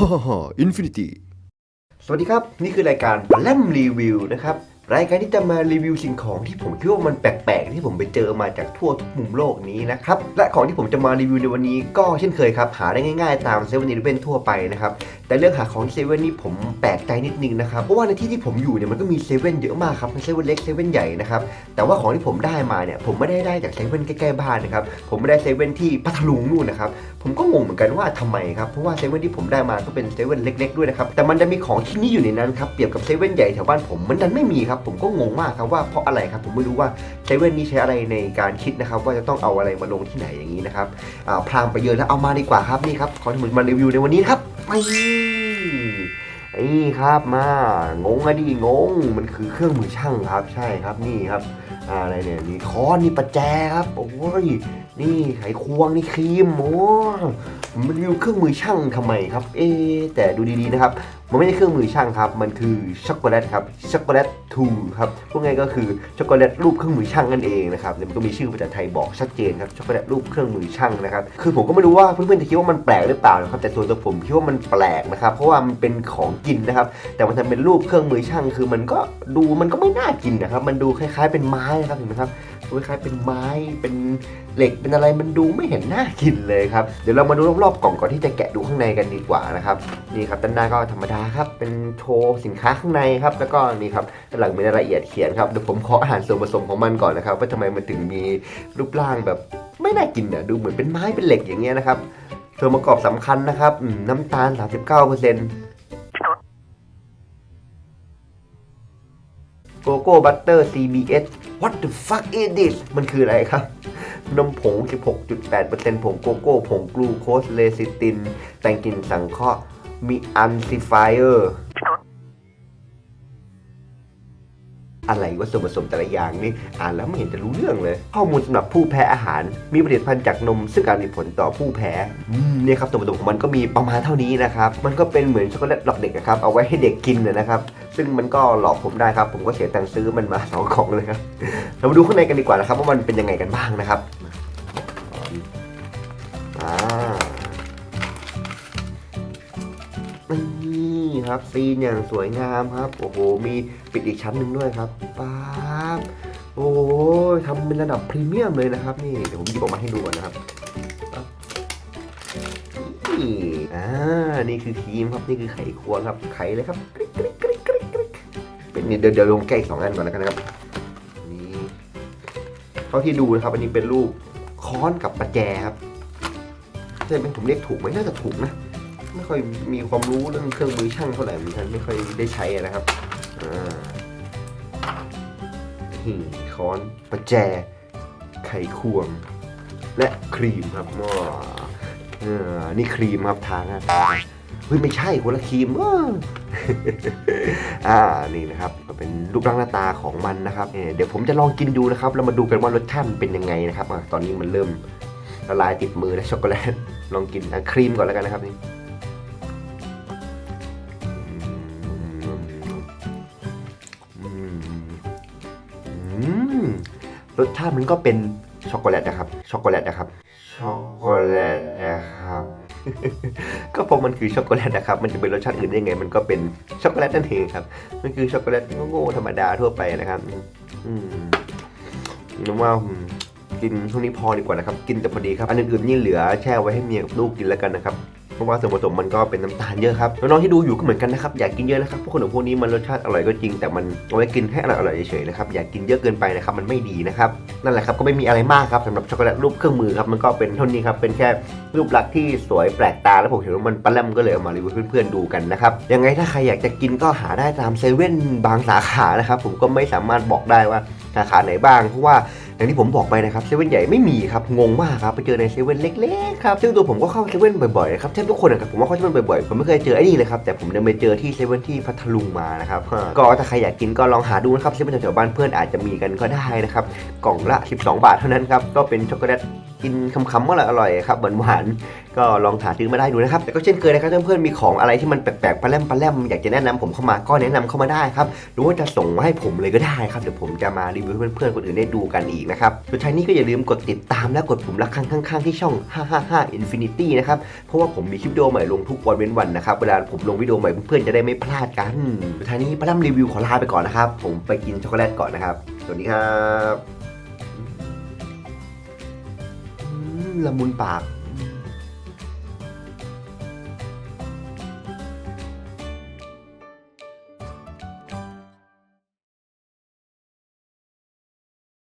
ฮ่าฮ่าฮ่าอินฟินิตี้สวัสดีครับ นี่คือรายการแลมรีวิวนะครับ รายการที่จะมารีวิวสิ่งของที่ผมคิดว่ามันแปลกๆ ที่ผมไปเจอมาจากทั่วทุกมุมโลกนี้นะครับ และของที่ผมจะมารีวิวในวันนี้ก็เช่นเคยครับ หาได้ง่ายๆ ตามเซเว่นอีเลฟเว่นทั่วไปนะครับ แต่เรื่องหาของเซเว่นนี่ผมแปลกใจนิดนึงนะครับ เพราะว่าในที่ที่ผมอยู่เนี่ยมันก็มีเซเว่นเยอะมากครับทั้งเซเว่นเล็กเซเว่นใหญ่นะครับ แต่ว่าของที่ผมได้มาเนี่ยผมไม่ได้ได้จากเซเว่นใกล้ๆบ้านนะครับ ผมไม่ได้เซเว่นที่พัทลุงนู่นนะครับ ผมก็งงเหมือนกันว่าทำไมครับ เพราะว่าเซเว่นที่ผมได้มาก็เป็นเซเว่นเล็ก ๆ ด้วยนะครับ แต่มันจะมีของที่นี่อยู่ในนั้นครับ เปรียบกับเซเว่นใหญ่แถวบ้านผมมันดันไม่มีครับผมก็งงมากครับว่าเพราะอะไรครับผมไม่รู้ว่าเซเว่นนี้ใช้อะไรในการคิดนะครับ ว่าจะต้องเอาอะไรมาลงที่ไหนอย่างนี้นะครับพรางไปเยอะแล้วเอามาดีกว่าครับนี่ครับขอที่มมารีวิวในวันนี้ครับนี่นี่ครับมางงอะดิงง มันคือเครื่องมือช่างครับ ใช่ครับนี่ครับอะไรเนี่ยมีค้อนนี่ประแจครับโอ้ยนี่ไขควงนี่ครีมโอ้ผมรีวิวเครื่องมือช่างทำไมครับ เอ๊แต่ดูดีๆนะครับ มันไม่ใช่เครื่องมือช่างครับ มันคือช็อกโกแลตครับ ช็อกโกแลตทูครับพวกไงายก็คือช็อกโกแลตรูปเครื่องมือช่างนั่นเองนะครับเนี่ยมันก็มีชื่อภาษาไทยบอกชัดเจนครับ ช็อกโกแลตรูปเครื่องมือช่างนะครับ คือผมก็ไม่รู้ว่าเพื่อนๆจะคิดว่ามันแปลกหรือเปล่านะครับ แต่ส่วนตัวผมคิดว่ามันแปลกนะครับ เพราะว่ามันเป็นของกินนะครับ แต่มันทำเป็นรูปเครื่องมือช่าง คือมันก็ดูมันก็ไม่น่ากินนะครับ มันดูคล้าย ๆ เป็นไม้นะครับ เห็นไหมครับคล้ายๆเป็นไม้ เป็นเหล็ก เป็นอะไร มันดูไม่เห็นน่ากินเลยครับ เดี๋ยวเรามาดูรอบๆกล่องก่อนที่จะแกะดูข้างในกันดีกว่านะครับ นี่ครับด้านหน้าก็ธรรมดาครับ เป็นโชว์สินค้าข้างในครับ แล้วก็นี่ครับด้านหลังมีรายละเอียดเขียนครับเดี๋ยวผมขออ่านส่วนผสมของมันก่อนนะครับ ว่าทำไมมันถึงมีรูปร่างแบบไม่น่ากินอะดูเหมือนเป็นไม้เป็นเหล็กอย่างเงี้ยนะครับส่วนประกอบสำคัญนะครับอืมน้ำตาล 39%โกโก้บัตเตอร์ CBS What the fuck is this มันคืออะไรครับ นมผง 16.8%ผงโกโก้ ผงกลูโคสเลซิติน แต่งกลิ่นสังเคราะห์ มีอันซิฟายเออร์อะไรว่าส่วนผสมแต่ละอย่างนี่อ่านแล้วไม่เห็นจะรู้เรื่องเลย ข้อมูลสำหรับผู้แพ้อาหาร มีผลิตภัณฑ์จากนม ซึ่งอาจมีผลต่อผู้แพ้เนี่ยครับส่วนผสมของมันก็มีประมาณเท่านี้นะครับมันก็เป็นเหมือนช็อกโกแลตหลอกเด็กนะครับเอาไว้ให้เด็กกินนะนะครับ ซึ่งมันก็หลอกผมได้ครับ ผมก็เสียตังค์ซื้อมันมาสองกล่องเลยครับเรามาดูข้างในกันดีกว่านะครับว่ามันเป็นยังไงกันบ้างนะครับอ่า นี่ครับซีนอย่างสวยงามครับ โอ้โห มีปิดอีกชั้นหนึ่งด้วยครับป๊าบโอ้ยทำเป็นระดับพรีเมียมเลยนะครับ นี่เดี๋ยวผมหยิบออกมาให้ดูก่อนนะครับนี่อ่านี่คือครีมครับนี่คือไขควงครับไขเลยครับกริ๊กกริ๊กกริ๊กกริ๊กกริ๊กเป็นนี่เดี๋ยวเดี๋ยวลงแก้อีกสองอันก่อนแล้วกันนะครับนี่เท่าที่ดูนะครับ อันนี้เป็นรูปค้อนกับประแจครับใช่ไหมผมเรียกถูกไหมน่าจะถูกนะ ไม่ค่อยมีความรู้เรื่องเครื่องมือช่างเท่าไหร่เหมือนกันไม่ค่อยได้ใช้นะครับอ่านี่ค้อนประแจ ไขควง และครีมครับว้าเออนี่ครีมครับทาหน้าตาเฮ้ยไม่ใช่คนละครีมเอออ่านี่นะครับก็เป็นรูปร่างหน้าตาของมันนะครับเเดี๋ยวผมจะลองกินดูนะครับแล้วมาดูกันว่ารสชาติมันเป็นยังไงนะครับอตอนนี้มันเริ่มละลายติดมือแล้วช็อกโกแลตลองกินครีมก่อนแล้วกันนะครับนี่ อืมรสชาติมันก็เป็นช็อกโกแลตนะครับ ช็อกโกแลตนะครับ ช็อกโกแลตนะครับ ก็เพราะมันคือช็อกโกแลตนะครับ มันจะเป็นรสชาติอื่นได้ไง มันก็เป็นช็อกโกแลตนั่นเองครับ มันคือช็อกโกแลตโง่ๆธรรมดาทั่วไปนะครับ อืมนึกว่ากินช่วงนี้พอดีกว่านะครับ กินแต่พอดีครับ อันอื่นๆนี่เหลือแช่ไว้ให้เมียกับลูกกินแล้วกันนะครับ เพราะว่าส่วนผสมมันก็เป็นน้ำตาลเยอะครับน้องๆที่ดูอยู่ก็เหมือนกันนะครับอยากกินเยอะนะครับพวกขนมพวกนี้มันรสชาติอร่อยก็จริงแต่มันเอาไว้กินให้อร่อยๆเฉยๆนะครับอย่ากินเยอะเกินไปนะครับมันไม่ดีนะครับนั่นแหละครับก็ไม่มีอะไรมากครับสำหรับช็อกโกแลตรูปเครื่องมือครับมันก็เป็นเท่านี้ครับเป็นแค่รูปลักษณ์ที่สวยแปลกตาแล้วผมเห็นว่ามันปลาแลมก็เลยเอามารีวิวให้เพื่อนๆดูกันนะครับยังไงถ้าใครอยากจะกินก็หาได้ตามเซเว่นบางสาขานะครับผมก็ไม่สามารถบอกได้ว่าสาขาไหนบ้างเพราะว่า อย่างที่ผมบอกไปนะครับเซเว่นใหญ่ไม่มีครับงงมากครับไปเจอในเซเว่นเล็กๆครับซึ่งตัวผมก็เข้าเซเว่นบ่อยๆนะครับแทบทุกคนนะครับผมว่าเข้าเซเว่นบ่อยๆผมไม่เคยเจอไอ้นี่เลยครับแต่ผมเดินไปเจอที่เซเว่นที่พัทลุงมานะครับก็ถ้าใครอยากกินก็ลองหาดูนะครับเซเว่นแถวๆบ้านเพื่อนอาจจะมีกันก็ได้นะครับกล่องละ 12 บาทเท่านั้นครับก็เป็นช็อกโกแลต กินคำๆว่าอร่อยครับหวานๆก็ลองหาซื้อมาได้ดูนะครับแต่ก็เช่นเคยนะครับเพื่อนๆมีของอะไรที่มันแปลกๆปลาแรมปลาแรมอยากจะแนะนำผมเข้ามาก็แนะนำเข้ามาได้ครับหรือว่าจะส่งมาให้ผมเลยก็ได้ครับเดี๋ยวผมจะมารีวิวเพื่อนๆคนอื่นได้ดูกันอีกนะครับสุดท้ายนี้ก็อย่าลืมกดติดตามและกดปุ่มระฆังข้างๆที่ช่อง 555 Infinity นะครับเพราะว่าผมมีคลิปวิดีโอใหม่ลงทุกวันเว้นวันนะครับเวลาผมลงวิดีโอใหม่เพื่อนๆจะได้ไม่พลาดกันสุดท้ายนี้ปลาแรมรีวิวขอลาไปก่อนนะครับผมไปกินช็อกโกแลตก่อนนะครับสวัสดีครับ ละมุนปาก